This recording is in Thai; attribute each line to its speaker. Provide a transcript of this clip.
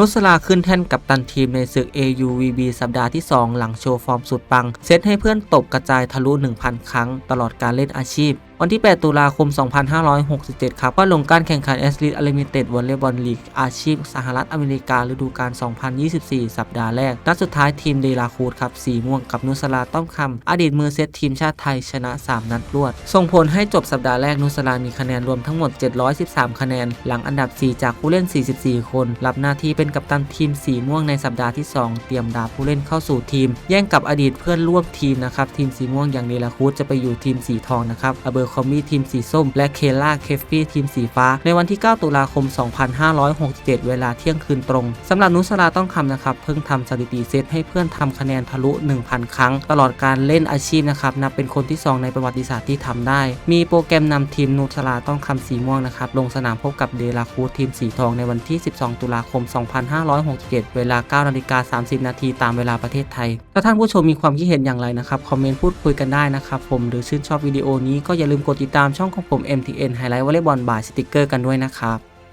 Speaker 1: นุสลาขึ้นแท่นกับตันทีมในศึก AUVB สัปดาห์ที่ 2 หลังโชว์ฟอร์มสุดปัง เซตให้เพื่อนตบกระจายทะลุ 1,000 ครั้ง ตลอดการเล่นอาชีพ วันที่ 8 ตุลาคม 2567 ครับ ก็ลงการแข่งขัน a s l e t Unlimited Volleyball League อาชีพสหรัฐอเมริกาฤดูกาล 2024 สัปดาห์แรก นัดสุดท้ายทีมเดลาคูดครับ สีม่วงกับนุสลาต้อมคำ อดีตมือเซตทีมชาติไทยชนะ 3 นัดรวด ส่งผลให้จบสัปดาห์แรกนุสลามีคะแนนรวมทั้งหมด 713 คะแนน หลังอันดับ 4 จากผู้เล่น 44 คน รับหน้าที่เป็นกัปตันทีมสีม่วงในสัปดาห์ที่ 2 เตรียมดาผู้เล่นเข้าสู่ทีม แย่งกับอดีตเพื่อนร่วมทีมนะครับทีมสีม่วงอย่างเดลาคูดจะไปอยู่ทีมสีทองนะครับอเบอร์คอมมี่ทีมสีส้ม และเคล่าเคฟฟี่ทีมสีฟ้า ในวันที่ 9 ตุลาคม 2567 เวลาเที่ยงคืนตรงสำหรับนุสราต้องคำนะครับ เพิ่งทำสถิติเซตให้เพื่อนทำคะแนนทะลุ 1,000 ครั้ง ตลอดการเล่นอาชีพนะครับนับเป็นคนที่ 2 ในประวัติศาสตร์ที่ทำได้ มีโปรแกรมนำทีมนุสราต้องคำสีม่วงนะครับลงสนามพบกับเดลาคูทีมสีทองในวันที่ 12 ตุลาคม 2567 เวลา 9 นาฬิกา 30 นาทีตามเวลาประเทศไทย ถ้าท่านผู้ชมมีความคิดเห็นอย่างไรนะครับ คอมเมนต์พูดคุยกันได้นะครับ ผมหรือชื่นชอบวิดีโอนี้ก็อย่าลืมกดติดตามช่องของผม MTN Highlight Volleyball by Sticker กันด้วยนะครับ